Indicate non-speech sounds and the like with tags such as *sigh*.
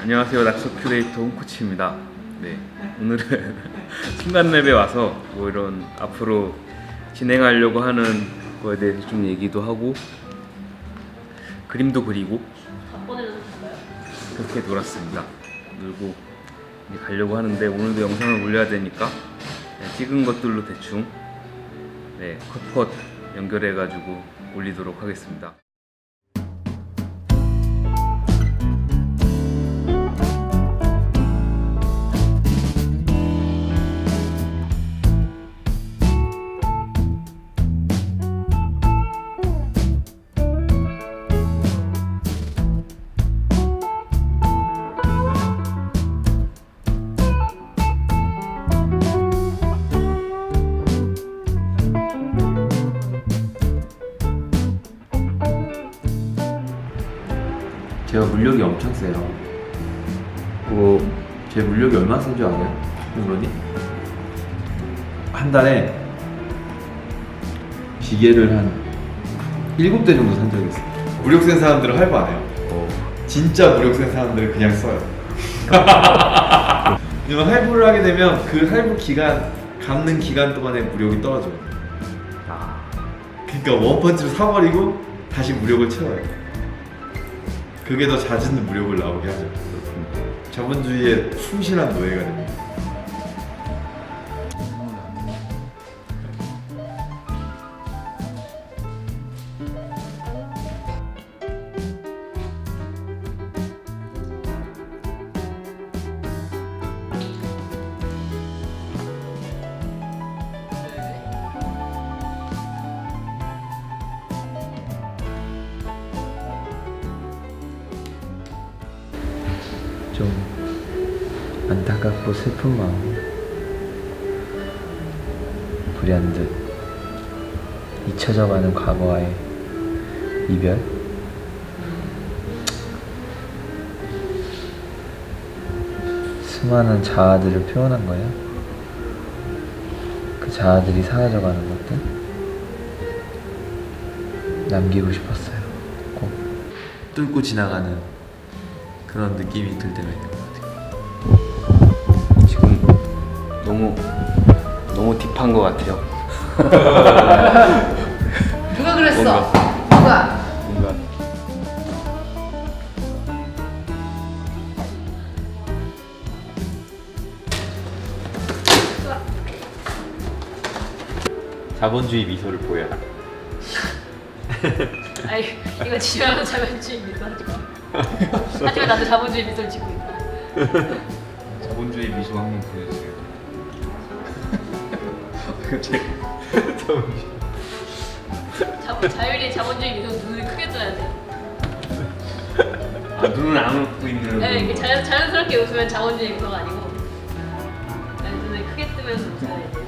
안녕하세요 낙서 큐레이터 홍코치입니다. 네 오늘은 *laughs* 순간랩에 와서 뭐 이런 앞으로 진행하려고 하는 거에 대해서 좀 얘기도 하고 그림도 그리고? 그렇게 놀았습니다. 놀고 이제 가려고 하는데 오늘도 영상을 올려야 되니까 그냥 찍은 것들로 대충 네 컷컷 연결해가지고 올리도록 하겠습니다. 제가 물력이 엄청 세요. 그리고 제 물력이 얼마나 센 줄 아세요? 그러니? 한 달에 기계를 한 7대 정도 산 적이 있어요. 무력 센 사람들은 할부 안 해요. 어. 진짜 무력 센 사람들은 그냥 써요. *laughs* 왜냐면 할부를 하게 되면 그 할부 기간 갚는 기간 동안에 무력이 떨어져요. 아, 그러니까 원펀치로 사버리고 다시 무력을 채워요. 그게 더 잦은 무력을 나오게 하죠. 자본주의의 충실한 노예가 됩니다. 좀 안타깝고 슬픈 마음. 불현듯 잊혀져가는 과거와의 이별. 수많은 자아들을 표현한 거예요. 그 자아들이 사라져가는 것들 남기고 싶었어요. 꼭 뚫고 지나가는 그런 느낌이 들 때가 있는 것 같아요. 지금 너무 너무 딥한 것 같아요. *laughs* 누가 그랬어? 뭔가. 누가? 뭔가 자본주의 미소를 보여라. *laughs* 아니 이거 지나면 자본주의 미소 하지 마. 하지만 나도 자본주의 미소를 짓고 있다. 자본주의 미소 한 번 보여주세요. 자본 자율이 자본주의 미소 눈을 크게 떠야 돼. 아 눈은 안 웃고 있는. 네, 이게 자연 자연스럽게 웃으면 자본주의 미소가 아니고 아니, 눈을 크게 뜨면서 웃어야 돼.